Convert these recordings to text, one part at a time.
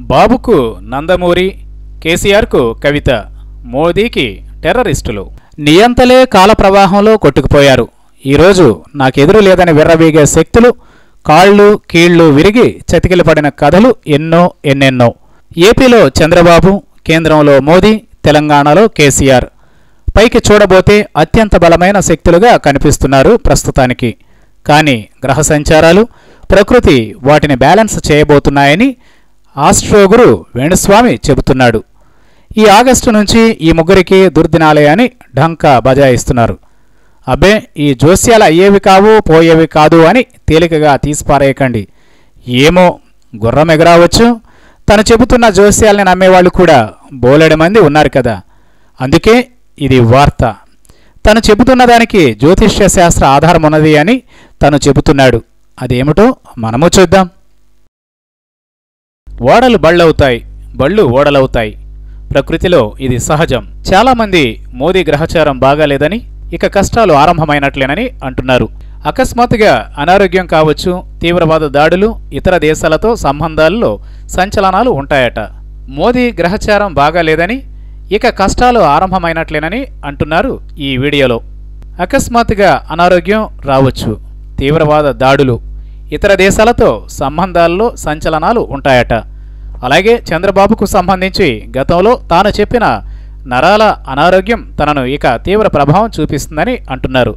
బాబుకు నందమూరి కేసీఆర్కు కవిత మోదీకి టెర్రరిస్టులు. నియంతలే కాల ప్రవాహంలో కొట్టుకుపోయారు. ఈరోజు నాకెదురు లేదని విర్రవీగే శక్తులు కాళ్ళు కీళ్ళు విరిగి చతికిలపడిన కథలు ఎన్నో ఎన్నెన్నో. ఏపీలో చంద్రబాబు కేంద్రంలో మోదీ తెలంగాణలో కేసీఆర్. పైకి చూడబోతే అత్యంత బలమైన శక్తులుగా కనిపిస్తున్నారు ప్రస్తుతానికి. కానీ గ్రహ సంచారాలు ప్రకృతి వాటిని బ్యాలెన్స్ చేయబోతున్నాయని ఆస్ట్రోగురు వేణుస్వామి చెబుతున్నాడు. ఈ ఆగస్టు నుంచి ఈ ముగ్గురికి దుర్దినాలే అని ఢంకా బజాయిస్తున్నారు. అబ్బే ఈ జోస్యాలు అయ్యేవి కావు పోయేవి కాదు అని తేలికగా తీసిపారేయకండి. ఏమో గుర్రం ఎగరావచ్చు. తను చెబుతున్న జోస్యాల్ని నమ్మేవాళ్ళు కూడా బోలెడు మంది ఉన్నారు కదా. అందుకే ఇది వార్త. తను చెబుతున్న దానికి జ్యోతిష్య శాస్త్ర ఆధారం ఉన్నది అని తను చెబుతున్నాడు. అదేమిటో మనము చూద్దాం. ఓడలు బళ్ళవుతాయి బళ్ళు ఓడలవుతాయి. ప్రకృతిలో ఇది సహజం. చాలామంది మోదీ గ్రహచారం బాగాలేదని ఇక కష్టాలు ఆరంభమైనట్లేనని అంటున్నారు. అకస్మాత్తుగా అనారోగ్యం కావచ్చు తీవ్రవాద దాడులు ఇతర దేశాలతో సంబంధాల్లో సంచలనాలు ఉంటాయట. మోదీ గ్రహచారం బాగాలేదని ఇక కష్టాలు ఆరంభమైనట్లేనని అంటున్నారు ఈ వీడియోలో. అకస్మాత్తుగా అనారోగ్యం రావచ్చు తీవ్రవాద దాడులు ఇతర దేశాలతో సంబంధాల్లో సంచలనాలు ఉంటాయట. అలాగే చంద్రబాబుకు సంబంధించి గతంలో తాను చెప్పిన నరాల అనారోగ్యం తనను ఇక తీవ్ర ప్రభావం చూపిస్తుందని అంటున్నారు.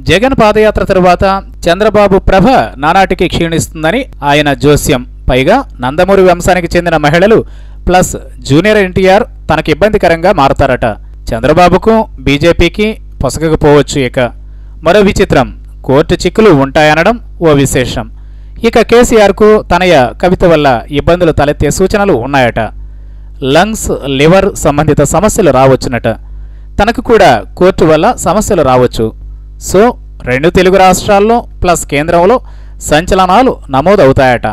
జగన్ పాదయాత్ర తరువాత చంద్రబాబు ప్రభ నానాటికి క్షీణిస్తుందని ఆయన జోస్యం. పైగా నందమూరి వంశానికి చెందిన మహిళలు ప్లస్ జూనియర్ ఎన్టీఆర్ తనకి ఇబ్బందికరంగా మారతారట. చంద్రబాబుకు బీజేపీకి పొసగకపోవచ్చు ఇక. మరో విచిత్రం కోర్టు చిక్కులు ఉంటాయనడం ఓ విశేషం. ఇక కేసీఆర్కు తనయ కవిత వల్ల ఇబ్బందులు తలెత్తే సూచనలు ఉన్నాయట. లంగ్స్ లివర్ సంబంధిత సమస్యలు రావచ్చునట. తనకు కూడా కోర్టు వల్ల సమస్యలు రావచ్చు. సో రెండు తెలుగు రాష్ట్రాల్లో ప్లస్ కేంద్రంలో సంచలనాలు నమోదవుతాయట.